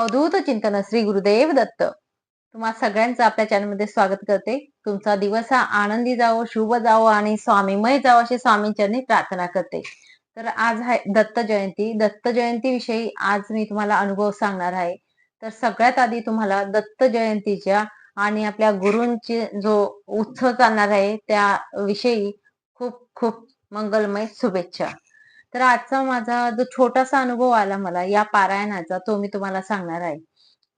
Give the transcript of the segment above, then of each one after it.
अवधूत चिंतन श्री गुरुदेव दत्त. तुम्हा सगळ्यांचं आपल्या चॅनलमध्ये स्वागत करते. तुमचा दिवस हा आनंदी जावो शुभ जावो आणि स्वामीमय जावो अशी स्वामींच्यांनी प्रार्थना करते. तर आज आहे दत्त जयंती. दत्त जयंतीविषयी आज मी तुम्हाला अनुभव सांगणार आहे. तर सगळ्यात आधी तुम्हाला दत्त जयंतीच्या आणि आपल्या गुरूंची जो उत्सव चालणार आहे त्याविषयी खूप खूप मंगलमय शुभेच्छा. तर आजचा माझा जो छोटासा अनुभव आला मला या पारायणाचा तो मी तुम्हाला सांगणार आहे.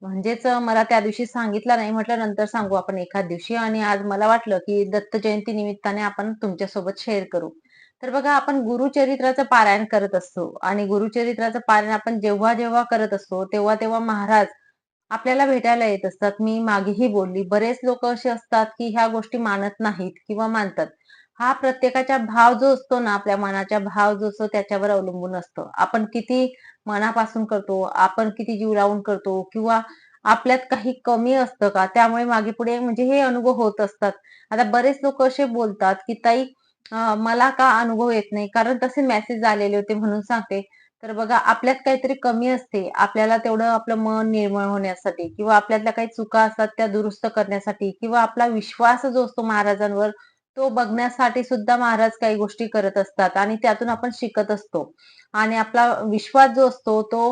म्हणजेच मला त्या दिवशी सांगितलं नाही म्हटलं नंतर सांगू आपण एखाद दिवशी. आणि आज मला वाटलं की दत्त जयंती निमित्ताने आपण तुमच्यासोबत शेअर करू. तर बघा आपण गुरुचरित्राचं पारायण करत असतो. आणि गुरुचरित्राचं पारायण आपण जेव्हा जेव्हा करत असतो तेव्हा तेव्हा महाराज आपल्याला भेटायला येत असतात. मी मागेही बोलली. बरेच लोक असे असतात की ह्या गोष्टी मानत नाहीत किंवा मानतात. हा प्रत्येकाचा भाव जो असतो ना आपल्या मनाचा भाव जो असतो त्याच्यावर अवलंबून असतो. आपण किती मनापासून करतो आपण किती जीव लावून करतो किंवा आपल्यात काही कमी असतं का त्यामुळे मागे पुढे म्हणजे हे अनुभव होत असतात. आता बरेच लोक असे बोलतात की ताई मला का अनुभव येत नाही? कारण तसे मेसेज आलेले होते म्हणून सांगते. तर बघा आपल्यात काहीतरी कमी असते. आपल्याला तेवढं आपलं मन निर्मळ होण्यासाठी किंवा आपल्यातल्या काही चुका असतात त्या दुरुस्त करण्यासाठी किंवा आपला विश्वास जो असतो महाराजांवर तो बघण्यासाठी सुद्धा महाराज काही गोष्टी करत असतात आणि त्यातून आपण शिकत असतो. आणि आपला विश्वास जो असतो तो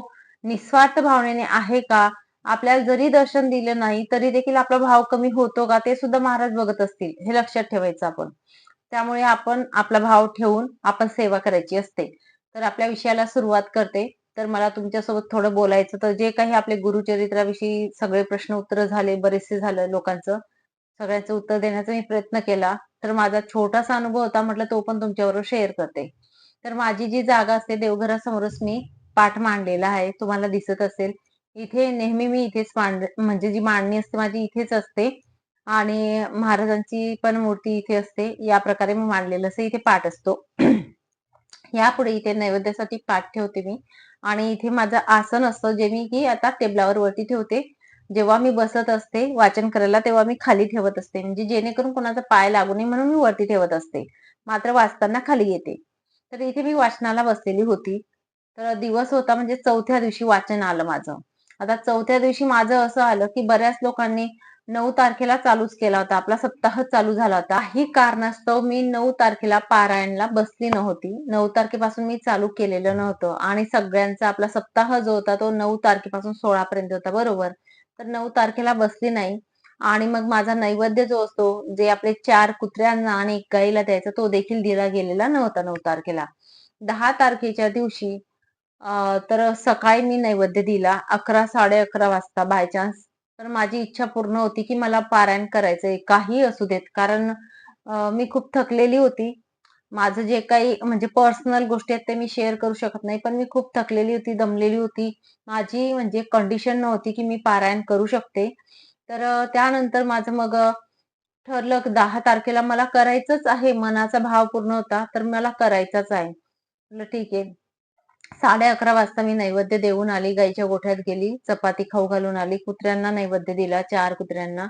निस्वार्थ भावनेने आहे का? आपल्याला जरी दर्शन दिलं नाही तरी देखील आपला भाव कमी होतो का? ते सुद्धा महाराज बघत असतील. हे लक्षात ठेवायचं आपण. त्यामुळे आपण आपला भाव ठेवून आपण सेवा करायची असते. तर आपल्या विषयाला सुरुवात करते. तर मला तुमच्यासोबत थोडं बोलायचं तर जे काही आपले गुरुचरित्राविषयी सगळे प्रश्न उत्तर झाले बरेचसे झालं लोकांचं. सगळ्यांचं उत्तर देण्याचा मी प्रयत्न केला. तर माझा छोटासा अनुभव होता म्हटलं तो पण तुमच्याबरोबर शेअर करते. तर माझी जी जागा असते देवघरासमोरच मी पाठ मांडलेला आहे. तुम्हाला दिसत असेल. इथे नेहमी मी इथेच मांड म्हणजे जी मांडणी असते माझी इथेच असते. आणि महाराजांची पण मूर्ती इथे असते. या प्रकारे मी मांडलेलं असं इथे पाठ असतो. यापुढे इथे नैवेद्यासाठी पाठ ठेवते मी. आणि इथे माझं आसन असतं जे मी की आता टेबलावर वरती ठेवते. जेव्हा मी बसत असते वाचन करायला तेव्हा मी खाली ठेवत असते. म्हणजे जेणेकरून कोणाचा पाय लागू नये म्हणून मी वरती ठेवत असते. मात्र वाचताना खाली येते. तर इथे मी वाचनाला बसलेली होती. तर दिवस होता म्हणजे चौथ्या दिवशी वाचन आलं माझं. आता चौथ्या दिवशी माझं असं आलं की बऱ्याच लोकांनी नऊ तारखेला चालूच केला होता. आपला सप्ताह चालू झाला होता. काही कारणास्तव मी नऊ तारखेला पारायणला बसली नव्हती. नऊ तारखेपासून मी चालू केलेलं नव्हतं. आणि सगळ्यांचा आपला सप्ताह जो होता तो नऊ तारखेपासून सोळा पर्यंत होता. बरोबर? तर नऊ तारखेला बसली नाही. आणि मग माझा नैवेद्य जो असतो जे आपले चार कुत्र्यांना आणि एक गाईला द्यायचा तो देखील दिला गेलेला नव्हता नऊ तारखेला. दहा तारखेच्या दिवशी तर सकाळी मी नैवेद्य दिला. अकरा साडे अकरा वाजता बाय चान्स तर माझी इच्छा पूर्ण होती की मला पारायण करायचंय. काही असू देत. कारण मी खूप थकलेली होती. माझं जे काही म्हणजे पर्सनल गोष्टी आहेत ते मी शेअर करू शकत नाही. पण मी खूप थकलेली होती दमलेली होती. माझी म्हणजे कंडिशन नव्हती की मी पारायण करू शकते. तर त्यानंतर माझं मग ठरलं दहा तारखेला मला करायचंच आहे. मनाचा भाव पूर्ण होता तर मला करायचाच आहे. म्हटलं ठीक आहे. साडे अकरा वाजता मी नैवेद्य देऊन आली गाईच्या गोठ्यात गेली चपाती खाऊ घालून आली कुत्र्यांना नैवेद्य दिला चार कुत्र्यांना.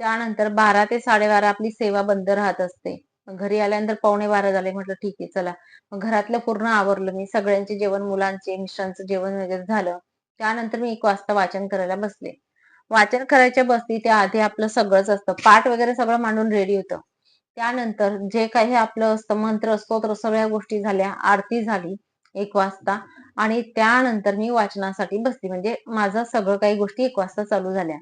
त्यानंतर बारा ते साडेबारा आपली सेवा बंद राहत असते. घरी आल्यानंतर पावणे बारा झाले. म्हटलं ठीक आहे चला. मग घरातलं पूर्ण आवरलं मी. सगळ्यांचे जेवण मुलांचे मिस्टरांचं जेवण वगैरे झालं. त्यानंतर मी एक वाजता वाचन करायला बसले. वाचन करायच्या बसली त्या आधी आपलं सगळंच असतं. पाठ वगैरे सगळं मांडून रेडी होतं. त्यानंतर जे काही आपलं असतं मंत्र स्तोत्र सगळ्या गोष्टी झाल्या. आरती झाली एक वाजता. आणि त्यानंतर मी वाचनासाठी बसली. म्हणजे माझं सगळं काही गोष्टी एक वाजता चालू झाल्या.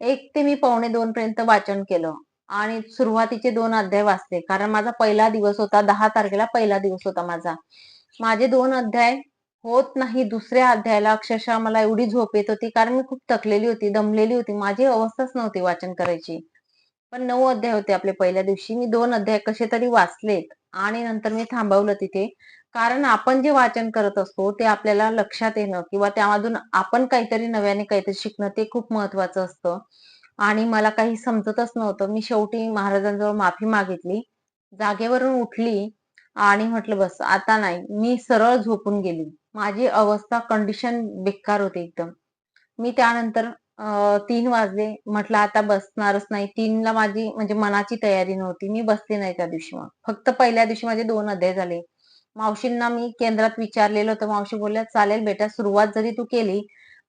एक ते मी पावणे दोन पर्यंत वाचन केलं. आणि सुरुवातीचे दोन अध्याय वाचले. कारण माझा पहिला दिवस होता दहा तारखेला पहिला दिवस होता माझा. माझे दोन अध्याय होत नाही दुसऱ्या अध्यायाला अक्षरशः मला एवढी झोप येत होती कारण मी खूप थकलेली होती दमलेली होती. माझी अवस्थाच नव्हती वाचन करायची. पण नऊ अध्याय होते आपले पहिल्या दिवशी. मी दोन अध्याय कसे तरी वाचलेत आणि नंतर मी थांबवलं तिथे. कारण आपण जे वाचन करत असतो ते आपल्याला लक्षात येणं किंवा त्यामधून आपण काहीतरी नव्याने काहीतरी शिकणं ते खूप महत्वाचं असतं. आणि मला काही समजतच नव्हतं. मी शेवटी महाराजांजवळ माफी मागितली. जागेवरून उठली आणि म्हटलं बस आता नाही. मी सरळ झोपून गेली. माझी अवस्था कंडिशन बेकार होती एकदम. मी त्यानंतर तीन वाजले. म्हटलं आता बसणारच नाही. तीनला माझी म्हणजे मनाची तयारी नव्हती. मी बसले नाही त्या दिवशी मग. फक्त पहिल्या दिवशी माझे दोन अध्याय झाले. मावशींना मी केंद्रात विचारलेलं होतं. मावशी बोलल्या चालेल बेटा सुरुवात जरी तू केली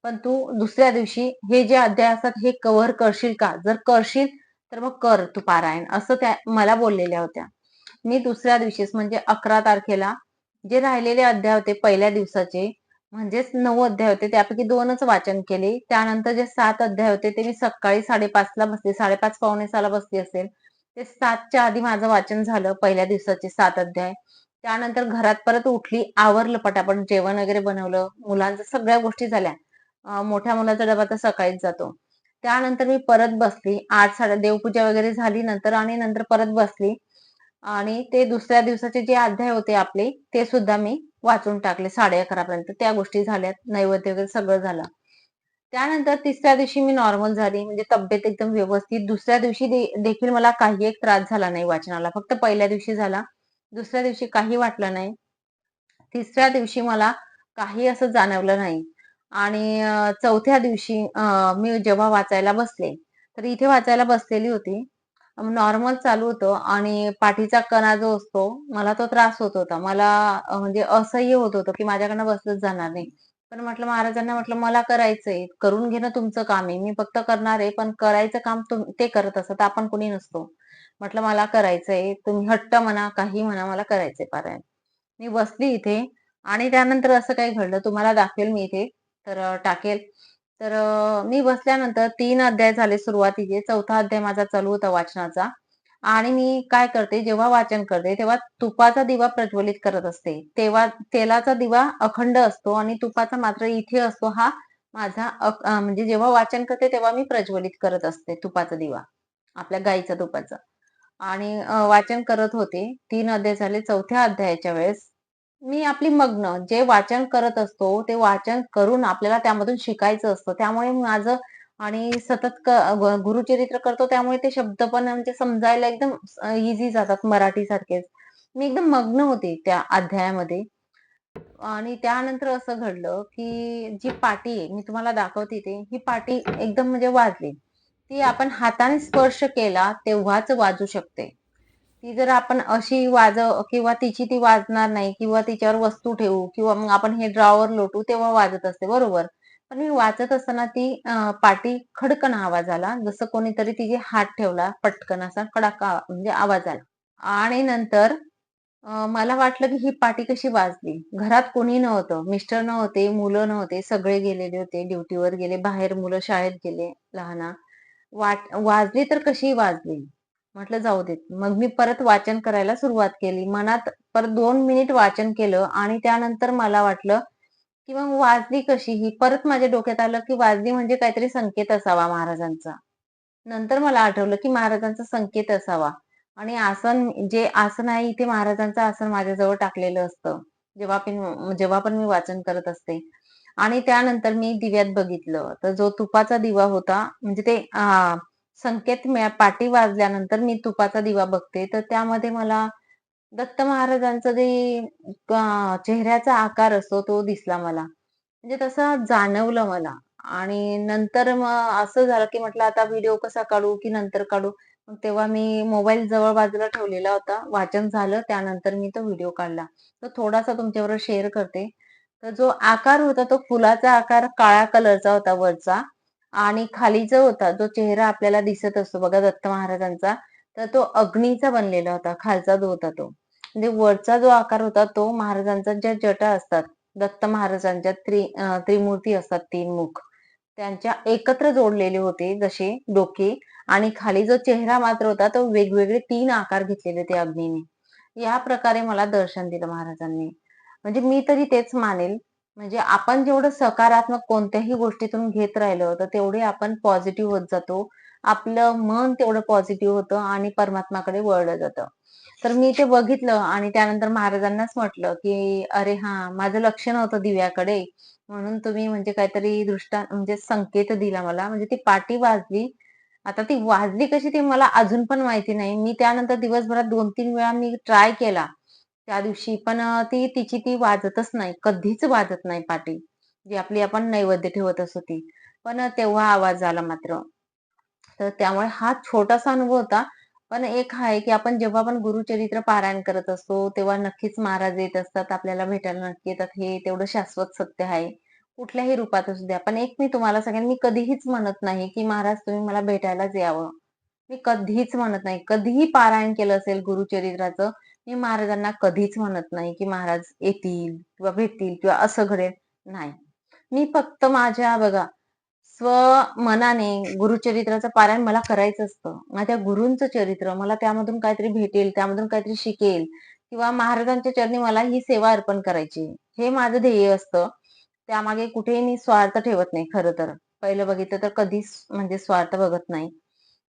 पण तू दुसऱ्या दिवशी हे जे अध्याय असतात हे कव्हर करशील का? जर करशील तर मग कर तू पारायण. असं त्या मला बोललेल्या होत्या. मी दुसऱ्या दिवशीच म्हणजे अकरा तारखेला जे राहिलेले अध्याय होते पहिल्या दिवसाचे म्हणजेच नऊ अध्याय होते त्यापैकी दोनच वाचन केले. त्यानंतर जे सात अध्याय होते ते मी सकाळी साडेपाचला बसले. साडेपाच पावणे सहाला बसली असेल. ते सातच्या आधी माझं वाचन झालं पहिल्या दिवसाचे सात अध्याय. त्यानंतर घरात परत उठली आवरलं पटापट जेवण वगैरे बनवलं मुलांचं सगळ्या गोष्टी झाल्या. मोठ्या मुलाचा डबा तर सकाळीच जातो. त्यानंतर मी परत बसली. आठ साडे देवपूजा वगैरे झाली नंतर आणि नंतर परत बसली. आणि ते दुसऱ्या दिवसाचे जे अध्याय होते आपले ते सुद्धा मी वाचून टाकले साडे अकरा पर्यंत. त्या गोष्टी झाल्यात. नैवेद्य वगैरे सगळं झालं. त्यानंतर तिसऱ्या दिवशी मी नॉर्मल झाली. म्हणजे तब्येत एकदम व्यवस्थित. दुसऱ्या दिवशी देखील मला काही एक त्रास झाला नाही वाचनाला. फक्त पहिल्या दिवशी झाला. दुसऱ्या दिवशी काही वाटलं नाही. तिसऱ्या दिवशी मला काही असं जाणवलं नाही. आणि चौथ्या दिवशी मी जेव्हा वाचायला बसले तर इथे वाचायला बसलेली होती. नॉर्मल चालू होतं आणि पाठीचा कणा जो असतो मला तो त्रास होत होता. मला म्हणजे असह्य होत होतं की माझ्याकडनं बसलंच जाणार नाही. पण म्हटलं महाराजांना म्हटलं मला करायचंय. करून घेणं तुमचं काम आहे. मी फक्त करणार आहे पण करायचं काम ते करत असत आपण कुणी नसतो. म्हटलं मला करायचंय. तुम्ही हट्ट म्हणा काही म्हणा मला करायचंय पारायण. मी बसली इथे आणि त्यानंतर असं काही घडलं. तुम्हाला दाखवेल मी इथे. तर टाकेल. तर मी बसल्यानंतर तीन अध्याय झाले सुरुवातीचे. चौथा अध्याय माझा चालू होता वाचनाचा. आणि मी काय करते जेव्हा वाचन करते तेव्हा तुपाचा दिवा प्रज्वलित करत असते. तेव्हा तेलाचा दिवा अखंड असतो आणि तुपाचा मात्र इथे असतो हा माझा म्हणजे जेव्हा वाचन करते तेव्हा मी प्रज्वलित करत असते तुपाचा दिवा आपल्या गाईचा तुपाचा. आणि वाचन करत होते. तीन अध्याय झाले चौथ्या अध्यायाच्या वेळेस. मी आपली मग्न जे वाचन करत असतो ते वाचन करून आपल्याला त्यामधून शिकायचं असतं. त्यामुळे माझं आणि सतत गुरुचरित्र करतो त्यामुळे ते शब्द पण म्हणजे समजायला एकदम इझी जातात मराठी सारखेच मी एकदम मग्न होते त्या अध्यायामध्ये. आणि त्यानंतर असं घडलं की जी पाटी आहे मी तुम्हाला दाखवते ते ही पाटी एकदम म्हणजे वाजली. ती आपण हाताने स्पर्श केला तेव्हाच वाजू शकते. ती जर आपण अशी वाजव किंवा तिची ती वाजणार नाही किंवा तिच्यावर वस्तू ठेवू किंवा मग आपण हे ड्रॉवर लोटू तेव्हा वाजत असते बरोबर? पण मी वाचत असताना ती पाटी खडकन आवाज आला जसं कोणीतरी तिचे हात ठेवला पटकन असा कडाका म्हणजे आवाज आला. आणि नंतर मला वाटलं की ही पाटी कशी वाजली? घरात कोणी नव्हतं मिस्टर नव्हते मुलं नव्हते सगळे गेलेले होते ड्युटीवर गेले बाहेर मुलं शाळेत गेले लहाना. वाट वाजली तर कशी वाजली? म्हटलं जाऊ देत. मग मी परत वाचन करायला सुरुवात केली. मनात परत दोन मिनिट वाचन केलं आणि त्यानंतर मला वाटलं की मग वाजली कशी ही? परत माझ्या डोक्यात आलं की वाजली म्हणजे काहीतरी संकेत असावा महाराजांचा. नंतर मला आठवलं की महाराजांचा संकेत असावा. आणि आसन जे आसन आहे इथे महाराजांचं आसन माझ्याजवळ टाकलेलं असतं. जेव्हा पण जेव्हा पण मी वाचन करत असते. आणि त्यानंतर मी दिव्यात बघितलं. तर जो तुपाचा दिवा होता म्हणजे ते संकेत मिळा पाटी वाजल्यानंतर मी तुपाचा दिवा बघते. तर त्यामध्ये मला दत्त महाराजांचा जे चेहऱ्याचा आकार असतो तो दिसला मला. म्हणजे तसं जाणवलं मला. आणि नंतर मग असं झालं की म्हटलं आता व्हिडिओ कसा काढू की नंतर काढू? मग तेव्हा मी मोबाईल जवळ बाजूला ठेवलेला होता. वाचन झालं त्यानंतर मी तो व्हिडिओ काढला. तर थोडासा तुमच्याबरोबर शेअर करते. तर जो आकार होता तो फुलाचा आकार काळ्या कलरचा होता वरचा. आणि खाली जो होता जो चेहरा आपल्याला दिसत असतो. बघा दत्त महाराजांचा. तर तो अग्नीचा बनलेला होता खालचा जो होता तो. म्हणजे वरचा जो आकार होता तो महाराजांचा ज्या जटा असतात दत्त महाराजांच्या त्रि त्रिमूर्ती असतात तीन मुख. त्यांच्या एकत्र जोडलेले होते जसे डोके आणि खाली जो चेहरा मात्र होता तो वेगवेगळे तीन आकार घेतलेले ते अग्नीने. या प्रकारे मला दर्शन दिलं महाराजांनी. म्हणजे मी तरी तेच मानेल. म्हणजे आपण जेवढं सकारात्मक कोणत्याही गोष्टीतून घेत राहिलो तर तेवढे आपण पॉझिटिव्ह होत जातो. आपलं मन तेवढं पॉझिटिव्ह होतं आणि परमात्माकडे वळलं जातं. तर मी ते बघितलं आणि त्यानंतर महाराजांनाच म्हटलं की अरे हा माझं लक्ष नव्हतं दिव्याकडे. म्हणून तुम्ही म्हणजे काहीतरी दृष्टा म्हणजे संकेत दिला मला. म्हणजे ती पाटी वाजली. आता ती वाजली कशी ती मला अजून पण माहिती नाही. मी त्यानंतर दिवसभरात दोन तीन वेळा मी ट्राय केला. त्या दिवशी पण ती तिची ती वाजतच नाही. कधीच वाजत नाही पाटी. जी आपली आपण नैवेद्य ठेवत असतो ती. पण तेव्हा आवाज आला मात्र. तर त्यामुळे हा छोटासा अनुभव होता. पण एक आहे की आपण जेव्हा आपण गुरुचरित्र पारायण करत असतो तेव्हा नक्कीच महाराज येत असतात आपल्याला भेटायला नक्की येतात. हे तेवढं शाश्वत सत्य आहे. कुठल्याही रूपात असू द्या. पण एक मी तुम्हाला सांगेन मी कधीहीच म्हणत नाही की महाराज तुम्ही मला भेटायलाच यावं. मी कधीच म्हणत नाही. कधीही पारायण केलं असेल गुरुचरित्राचं मी महाराजांना कधीच म्हणत नाही की महाराज येतील किंवा भेटतील किंवा असं घडेल. नाही. मी फक्त माझ्या बघा स्व मनाने गुरुचरित्राचं पारायण मला करायचं असतं. माझ्या गुरूंचं चरित्र मला त्यामधून काहीतरी भेटेल त्यामधून काहीतरी शिकेल किंवा महाराजांच्या चरणी मला ही सेवा अर्पण करायची. हे माझं ध्येय असतं. त्यामागे कुठेही मी स्वार्थ ठेवत नाही खरं तर. पहिलं बघितलं तर कधीच म्हणजे स्वार्थ बघत नाही.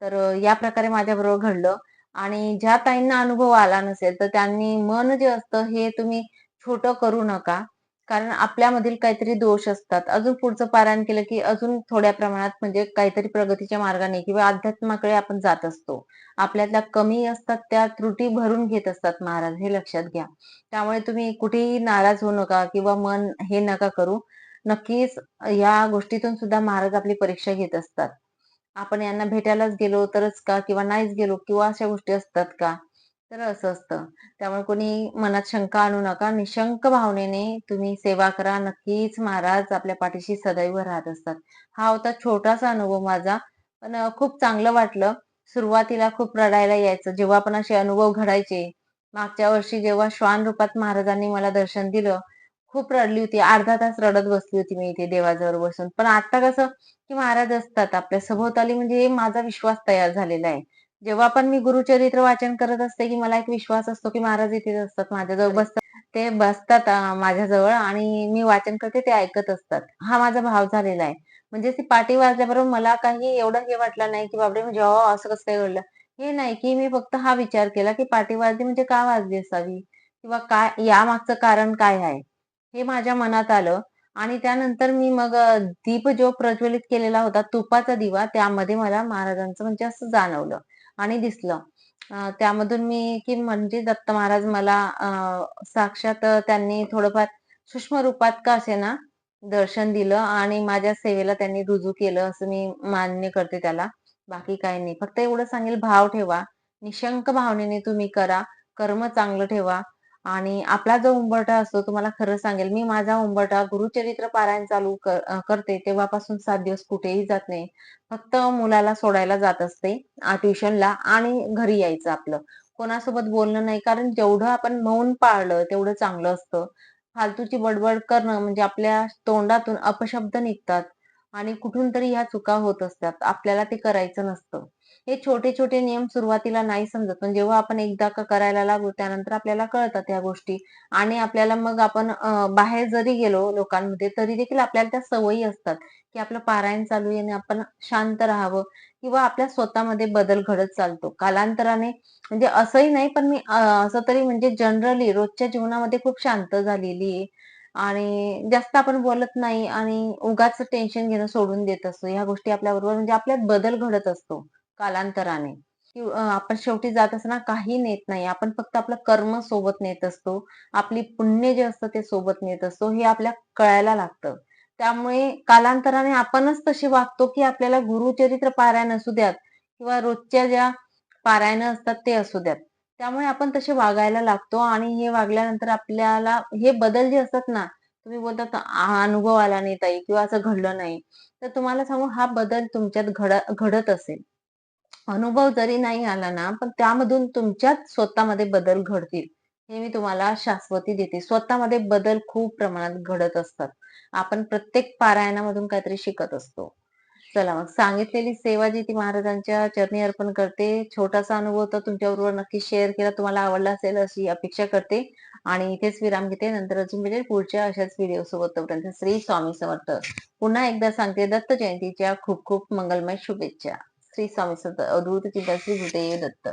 तर या प्रकारे माझ्याबरोबर घडलं. आणि ज्या ताईंना अनुभव आला नसेल तर त्यांनी मन जे असतं हे तुम्ही छोटं करू नका. कारण आपल्यामधील काहीतरी दोष असतात. अजून पुढचं पारायण केलं की अजून थोड्या प्रमाणात म्हणजे काहीतरी प्रगतीच्या मार्गाने किंवा अध्यात्माकडे आपण जात असतो. आपल्यातल्या कमी असतात त्या त्रुटी भरून घेत असतात महाराज हे लक्षात घ्या. त्यामुळे तुम्ही कुठेही नाराज होऊ नका किंवा मन हे नका करू. नक्कीच या गोष्टीतून सुद्धा महाराज आपली परीक्षा घेत असतात. आपण यांना भेटायलाच गेलो तरच का? किंवा नाहीच गेलो किंवा अशा गोष्टी असतात का? तर असं असतं. त्यामुळे कोणी मनात शंका आणू नका. निशंक भावनेने तुम्ही सेवा करा. नक्कीच महाराज आपल्या पाठीशी सदैव राहत असतात. हा होता छोटासा अनुभव माझा. पण खूप चांगलं वाटलं. सुरुवातीला खूप रडायला यायचं. जेव्हा पण असे अनुभव घडायचे मागच्या वर्षी जेव्हा श्वान रूपात महाराजांनी मला दर्शन दिलं खूप रडली होती. अर्धा तास रडत बसली होती मी इथे देवाजवळ बसून. पण आता कसं की महाराज असतात आपल्या. सभोवताली म्हणजे माझा विश्वास तयार झालेला आहे. जेव्हा पण मी गुरुचरित्र वाचन करत असते की मला एक विश्वास असतो की महाराज इथेच असतात माझ्याजवळ बसतात. ते बसतात माझ्याजवळ आणि मी वाचन करते ते ऐकत असतात. हा माझा भाव झालेला आहे. म्हणजे ती पाठी वाजल्याबरोबर मला काही एवढं हे वाटलं नाही की बापरे म्हणजे असं कसं काय घडलं? हे नाही की मी फक्त हा विचार केला की पाठी वाजली म्हणजे का वाजली असावी? किंवा काय या मागचं कारण काय आहे? हे माझ्या मनात आलं. आणि त्यानंतर मी मग दीप जो प्रज्वलित केलेला होता तुपाचा दिवा त्यामध्ये मला महाराजांचं म्हणजे असं जाणवलं आणि दिसलं. त्यामधून मी की म्हणजे दत्त महाराज मला साक्षात त्यांनी थोडंफार सूक्ष्म रूपात का असे ना दर्शन दिलं आणि माझ्या सेवेला त्यांनी रुजू केलं असं मी मान्य करते त्याला. बाकी काही नाही. फक्त एवढं सांगेल भाव ठेवा. निशंक भावनेने तुम्ही करा. कर्म चांगलं ठेवा. आणि आपला जो उंबरठा असतो तुम्हाला खरं सांगेल. मी माझा उंबरठा गुरुचरित्र पारायण चालू करते तेव्हापासून सात दिवस कुठेही जात नाही. फक्त मुलाला सोडायला जात असते ट्युशनला आणि घरी यायचं आपलं. कोणासोबत बोलणं नाही कारण जेवढं आपण मौन पाळलं तेवढं चांगलं असतं. फालतूची बडबड करणं म्हणजे आपल्या तोंडातून अपशब्द निघतात आणि कुठून तरी ह्या चुका होत असतात. आपल्याला ते करायचं नसतं. हे छोटे छोटे नियम सुरुवातीला नाही समजत. पण जेव्हा आपण एकदा करायला लागू त्यानंतर आपल्याला कळतात या गोष्टी. आणि आपल्याला मग आपण बाहेर जरी गेलो लोकांमध्ये तरी देखील आपल्याला त्या सवयी असतात की आपलं पारायण चालू आहे आणि आपण शांत राहावं किंवा आपल्या स्वतःमध्ये बदल घडत चालतो. कालांतराने म्हणजे असंही नाही पण मी असं तरी म्हणजे जनरली रोजच्या जीवनामध्ये खूप शांत झालेली आहे. आणि जास्त आपण बोलत नाही आणि उगाच टेन्शन घेणं सोडून देत असतो. ह्या गोष्टी आपल्याबरोबर म्हणजे आपल्यात बदल घडत असतो. कालांतराने. आपण शेवटी जात असताना काही नेत नाही. आपण फक्त आपलं कर्म सोबत नेत असतो. आपली पुण्य जे असतं ते सोबत नेत असतो. हे आपल्या कळायला लागतं. त्यामुळे कालांतराने आपणच तशी वागतो की आपल्याला गुरुचरित्र पारायण असू द्यात किंवा रोजच्या ज्या पारायण असतात ते असू द्यात. त्यामुळे आपण तसे वागायला लागतो आणि हे वागल्यानंतर आपल्याला हे बदल जे असतात ना तुम्ही बोलतात अनुभव आला नाही ताई किंवा असं घडलं नाही. तर तुम्हाला सांगू हा बदल तुमच्यात घडत असेल. अनुभव जरी नाही आला ना पण त्यामधून तुमच्याच स्वतःमध्ये बदल घडतील. हे मी तुम्हाला शाश्वती देते. स्वतःमध्ये बदल खूप प्रमाणात घडत असतात. आपण प्रत्येक पारायणामधून काहीतरी शिकत असतो. चला मग सांगितलेली सेवा जी ती महाराजांच्या चरणी अर्पण करते छोटासा अनुभव तर तुमच्याबरोबर नक्की शेअर केला. तुम्हाला आवडला असेल अशी अपेक्षा करते. आणि इथेच विराम घेते. नंतर अजून म्हणजे पुढच्या अशाच व्हिडिओ सोबत तोपर्यंत श्री स्वामी समर्थ. पुन्हा एकदा सांगते दत्त जयंतीच्या खूप खूप मंगलमय शुभेच्छा. श्री स्वामी समर्थ अवधूत चिंता श्री गुरुदेव दत्त.